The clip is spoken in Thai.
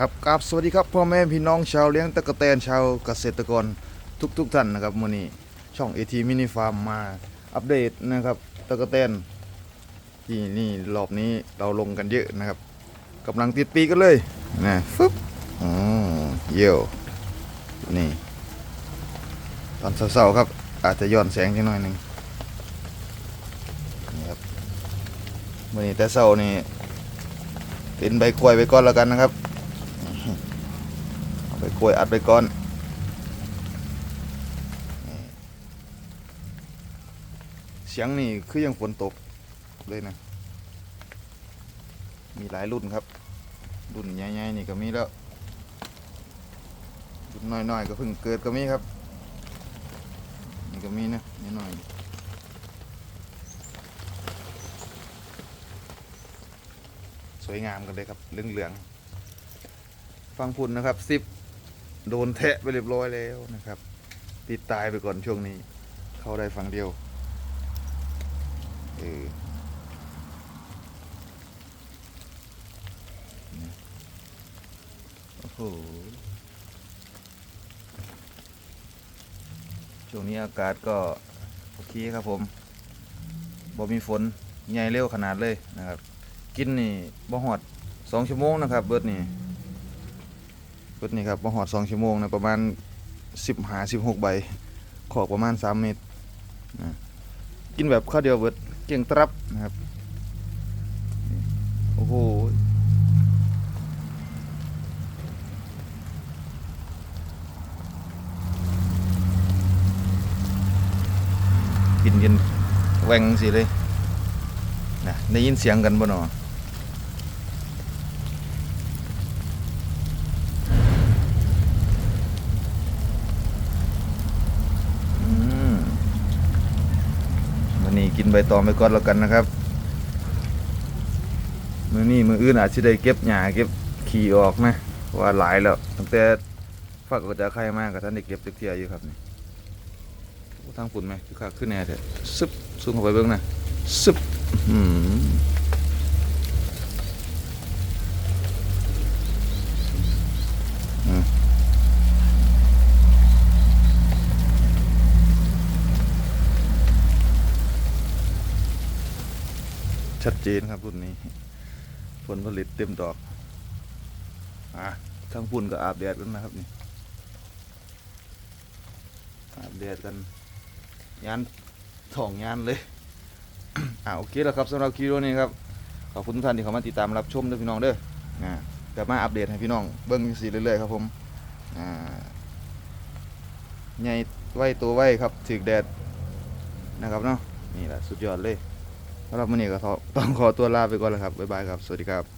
ครับกับสวัสดีครับพ่อแม่พี่น้องชาวเลี้ยงตะกะแตนชาวเกษตรกรทุกทุกๆท่านนะครับมื้อนี้ช่อง AT Mini Farm มมาอัปเดตนะครับตะกะแตนที่นี่รอบนี้เราลงกันเยอะนะครับกำลังติดปีกันเลยนะฟึบอ๋อเยี่ยวนี่ ตอนเช้าๆครับ อาจจะย้อนแสงนิดหน่อยหนึงนี่ครับมื้อนี้แต่เช้านี่เป็นใบกล้วยไปก่อนแล้วกันนะครับ เอาใบกล้วยอัดไปก่อนเสียงนี่คือยังฝนตกเลยนะ มีหลายรุ่นครับ รุ่นใหญ่ๆนี่ก็มีแล้วรุ่นน้อยๆก็เพิ่งเกิดก็มีครับ นี่ก็มีนะน้อยสวยงามกันเลยครับเหลืองๆฟังพุ่นนะครับซิป โดนแทะไปเรียบร้อยแล้วนะครับ ติดตายไปก่อนช่วงนี้ เข้าได้ฟังเดียวเออโอ้โหช่วงนี้อากาศก็ โอเคครับผมบ่มีฝนใหญ่เร็วขนาดเลยนะครับ กินนี่บ่หอดสองชั่วโมงนะครับ เบิดนี่ เบิดนี่ครับมาหอดสองชั่วโมงนะประมาณสิบหาสิบหกใบ ขอกประมาณสามเมตรนะกินแบบข้าวเดียวเบิดเก่งตรับนะครับ โอ้โหกินเย็นแหวงสิเลยนะได้ยินเสียงกันบ่เนาะอืมวันนี้ กินใบตองไปก่อนแล้วกันนะครับ มือนี่มืออื่นอาจจะได้เก็บหญ้าเก็บขี่ออกนะว่าหลายแล้วตั้งแต่ฝักก็จะไข่มากกับท่านได้เก็บจักเทียอยู่ครับนี่ทางฝุ่นไหมคือขึ้นแน่เถอะซึบซูมเข้าไปเบื้องนะซึบอืมอืม ชัดเจนครับรุ่นนี้ ผลผลิตเต็มดอกอะทั้งปุ่นก็อาบแดดกันนะครับนี่อาบแดดกันยานถ่องยานเลยอ่าโอเคแล้วครับสำหรับคลิปนี้ครับขอบคุณทุกท่านที่เข้ามาติดตามรับชมด้วยพี่น้องเด้ออ่ากลับมาอัปเดตให้พี่น้องเบิ้งสีเรื่อยๆครับผมอ่าใหญ่ไว้ตัวไว้ครับถึกแดดนะครับเนาะนี่แหละสุดยอดเลย สำหรับวันนี้ก็ต้องขอตัวลาไปก่อนแล้วครับบ๊ายบายครับ สวัสดีครับ